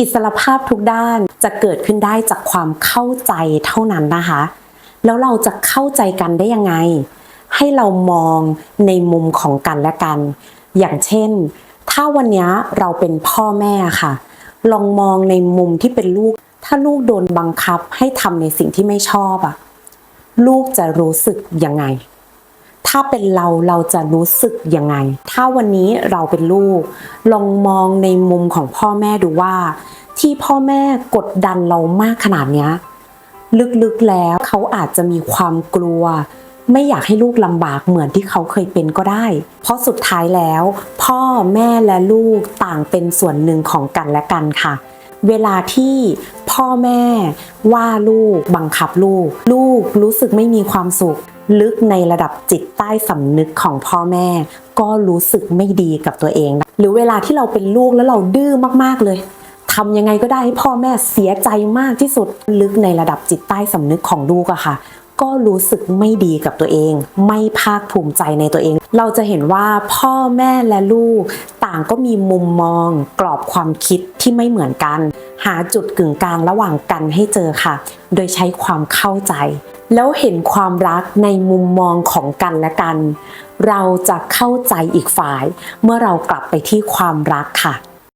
อิสรภาพทุกด้านจะเกิดขึ้นได้จากความเข้าใจเท่านั้นนะคะ แล้วเราจะเข้าใจกันได้ยังไง ให้เรามองในมุมของกันและกัน อย่างเช่น ถ้าวันนี้เราเป็นพ่อแม่ค่ะ ลองมองในมุมที่เป็นลูก ถ้าลูกโดนบังคับให้ทำในสิ่งที่ไม่ชอบอะลูกจะรู้สึกยังไง ถ้าเป็นเราเราจะรู้สึกยังไง ถ้าวันนี้เราเป็นลูก ลองมองในมุมของพ่อแม่ดูว่า ที่พ่อแม่กดดันเรามากขนาดนี้ลึกๆแล้วเขาอาจจะมีความกลัว ไม่อยากให้ลูกลำบากเหมือนที่เขาเคยเป็นก็ได้ เพราะสุดท้ายแล้ว พ่อแม่และลูกต่างเป็นส่วนหนึ่งของกันและกันค่ะ เวลาที่ พ่อแม่ว่าลูกบังคับลูก ลูกรู้สึกไม่มีความสุข ลึกในระดับจิตใต้สำนึกของพ่อแม่ ก็รู้สึกไม่ดีกับตัวเองนะหรือเวลาที่เราเป็นลูกแล้วเราดื้อมากๆเลยทำยังไงก็ได้ให้พ่อแม่เสียใจมากที่สุด ลึกในระดับจิตใต้สำนึกของลูกอะค่ะก็รู้สึกไม่ดีกับตัวเอง ไม่ภาคภูมิใจในตัวเอง เราจะเห็นว่าพ่อแม่และลูก ต่างก็มีมุมมอง กรอบความคิดที่ไม่เหมือนกัน หาจุดกึ่งกลางระหว่างกันให้เจอค่ะ โดยใช้ความเข้าใจ แล้วเห็นความรักในมุมมองของกันและกัน เราจะเข้าใจอีกฝ่าย เมื่อเรากลับไปที่ความรักค่ะ